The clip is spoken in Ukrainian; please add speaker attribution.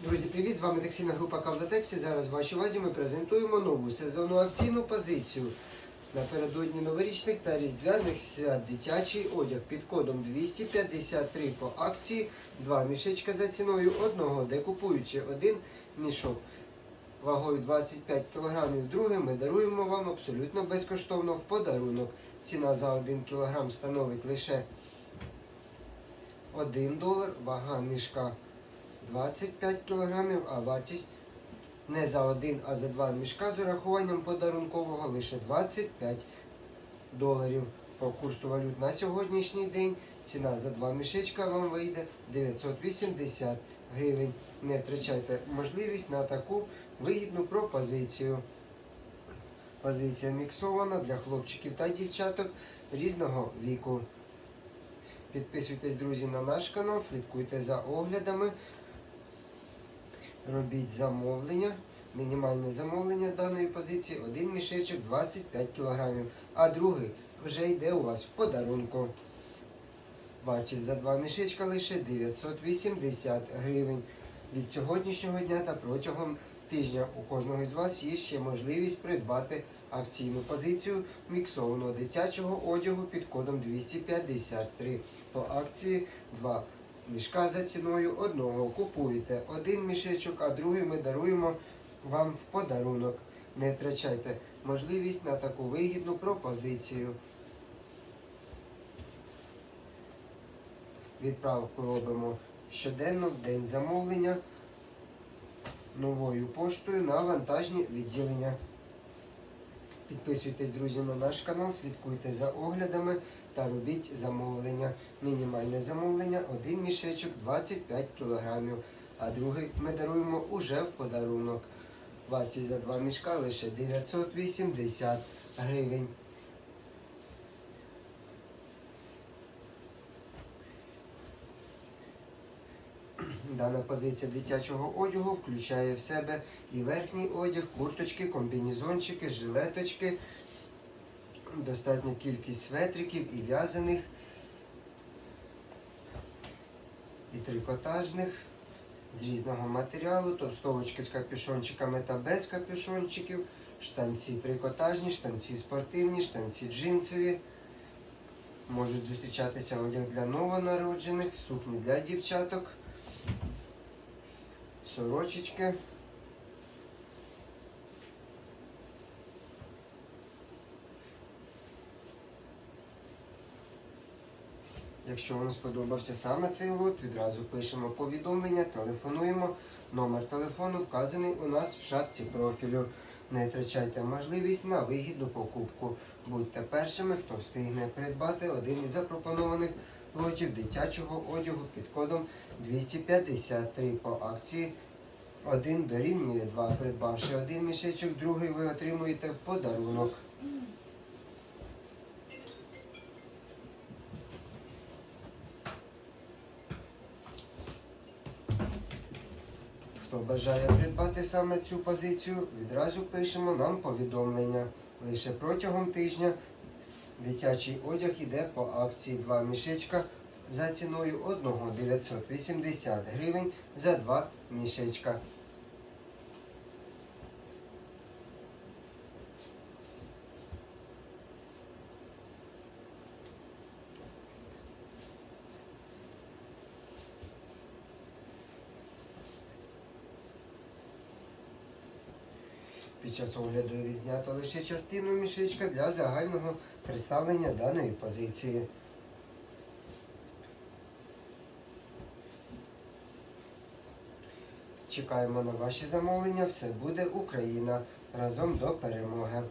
Speaker 1: Друзі, привіт! З вами текстильна група Кавдатексі. Зараз в вашій увазі ми презентуємо нову сезонну акційну позицію. Напередодні новорічних та різдвяних свят дитячий одяг під кодом 253 по акції. Два мішечка за ціною одного, де купуючи один мішок вагою 25 кг, другий ми даруємо вам абсолютно безкоштовно в подарунок. Ціна за 1 кг становить лише 1 долар, вага мішка 25 кг, а вартість не за один, а за два мішка з урахуванням подарункового лише 25 доларів. По курсу валют на сьогоднішній день ціна за два мішечка вам вийде 980 гривень. Не втрачайте можливість на таку вигідну пропозицію. Позиція міксована для хлопчиків та дівчаток різного віку. Підписуйтесь, друзі, на наш канал, слідкуйте за оглядами. Робіть замовлення. Мінімальне замовлення даної позиції один мішечок 25 кг, а другий вже йде у вас в подарунку. Вартість за два мішечка лише 980 гривень. Від сьогоднішнього дня та протягом тижня у кожного з вас є ще можливість придбати акційну позицію міксованого дитячого одягу під кодом 253. По акції 2 мішка за ціною одного. Купуєте один мішечок, а другий ми даруємо вам в подарунок. Не втрачайте можливість на таку вигідну пропозицію. Відправку робимо щоденно в день замовлення новою поштою на вантажні відділення. Підписуйтесь, друзі, на наш канал, слідкуйте за оглядами та робіть замовлення. Мінімальне замовлення один мішечок 25 кг, а другий ми даруємо уже в подарунок. Вартість за два мішка лише 980 гривень. Дана позиція дитячого одягу включає в себе і верхній одяг, курточки, комбінезончики, жилеточки, достатня кількість светриків і в'язаних, і трикотажних з різного матеріалу, товстовочки з капюшончиками та без капюшончиків, штанці трикотажні, штанці спортивні, штанці джинсові. Можуть зустрічатися одяг для новонароджених, сукні для дівчаток сорочечки. Якщо вам сподобався саме цей лот, відразу пишемо повідомлення, телефонуємо. Номер телефону вказаний у нас в шапці профілю. Не втрачайте можливість на вигідну покупку. Будьте першими, хто встигне придбати один із запропонованих лотів дитячого одягу під кодом 253 по акції. Один дорівнює 2. Придбавши один мішечок, другий ви отримуєте в подарунок. Хто бажає придбати саме цю позицію, відразу пишемо нам повідомлення. Лише протягом тижня дитячий одяг іде по акції 2 мішечка за ціною одного 980 гривень за 2 мішечка. Під час огляду відзнято лише частину мішечка для загального представлення даної позиції. Чекаємо на ваші замовлення. Все буде Україна разом до перемоги.